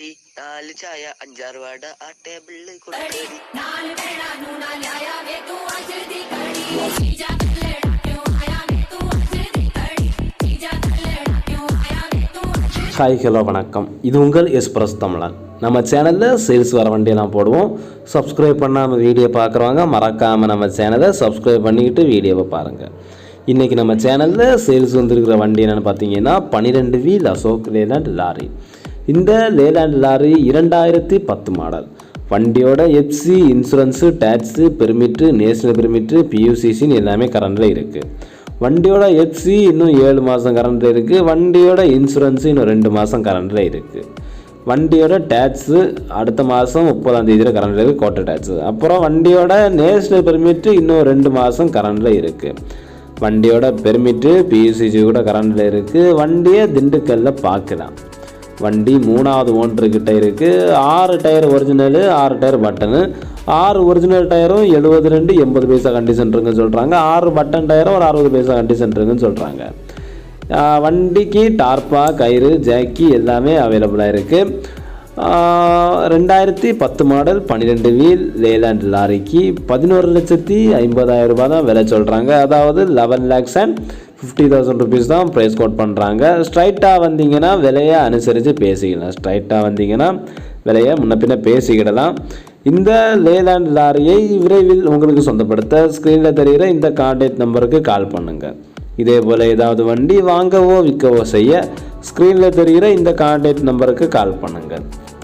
കൊടുക്കടി നാല് ചായ അഞ്ചാറ് വാട ആ ടേബിളിൽ ஹாய் ஹலோ வணக்கம் இது உங்கள் எஸ்பிரஸ் தமிழன் நம்ம சேனலில் சேல்ஸ் வர வண்டியெல்லாம் போடுவோம் சப்ஸ்கிரைப் பண்ணாமல் வீடியோ பார்க்குறவங்க மறக்காமல் நம்ம சேனலை சப்ஸ்கிரைப் பண்ணிக்கிட்டு வீடியோவை பாருங்கள் இன்றைக்கி நம்ம சேனலில் சேல்ஸ் வந்துருக்கிற வண்டி என்னென்னு பார்த்தீங்கன்னா பன்னிரெண்டு வீல் அசோக் லேலண்ட் லாரி இந்த லேலாண்ட் லாரி இரண்டாயிரத்தி பத்து மாடல். வண்டியோட FC insurance tax permit national permit பியூசிசின்னு எல்லாமே கரண்டில் இருக்குது வண்டியோட எஃப்சி இன்னும் ஏழு மாதம் கரண்டில் இருக்குது வண்டியோட இன்சூரன்ஸு இன்னும் ரெண்டு மாதம் கரண்டில் இருக்குது வண்டியோட டேக்ஸு அடுத்த மாதம் முப்பதாம் தேதியில் கரண்டில் இருக்குது கோட்டை டேக்ஸு அப்புறம் வண்டியோட நேஷனல் பெர்மிட்டு இன்னும் ரெண்டு மாதம் கரண்டில் இருக்குது வண்டியோட பெர்மிட்டு பியூசிசி கூட கரண்டில் இருக்குது வண்டியை திண்டுக்கல்ல பார்க்கலாம் வண்டி மூணாவது ஓன்றுக்கிட்ட இருக்குது ஆறு டயர் ஒரிஜினலு ஆறு டயர் பட்டனு ஆறு ஒரிஜினல் டயரும் எழுபது ரெண்டு எண்பது பைசா கண்டிஷன் இருக்குன்னு சொல்கிறாங்க ஆறு பட்டன் டயரும் ஒரு அறுபது பைசா கண்டிஷன் இருக்குன்னு சொல்கிறாங்க வண்டிக்கு டார்பா கயிறு ஜாக்கி எல்லாமே அவைலபிளாக இருக்குது ரெண்டாயிரத்தி பத்து மாடல் பன்னிரெண்டு வீல் லேலாண்ட் லாரிக்கு பதினோரு லட்சத்தி ஐம்பதாயிரம் ரூபாய் தான் விலை சொல்கிறாங்க அதாவது eleven lakhs and fifty thousand rupees தான் ப்ரைஸ் கோட் பண்ணுறாங்க ஸ்ட்ரைட்டாக வந்தீங்கன்னா விலையை அனுசரித்து பேசிக்கலாம். ஸ்ட்ரைட்டாக வந்தீங்கன்னா விலையை முன்ன பின்ன பேசிக்கிடலாம். இந்த லேலாண்ட் லாரியை விரைவில் உங்களுக்கு சொந்தப்படுத்த ஸ்க்ரீனில் தெரிகிற இந்த கான்டாக்ட் நம்பருக்கு கால் பண்ணுங்கள் இதே போல் ஏதாவது வண்டி வாங்கவோ விற்கவோ செய்ய ஸ்க்ரீனில் தெரிகிற இந்த கான்டாக்ட் நம்பருக்கு கால் பண்ணுங்கள்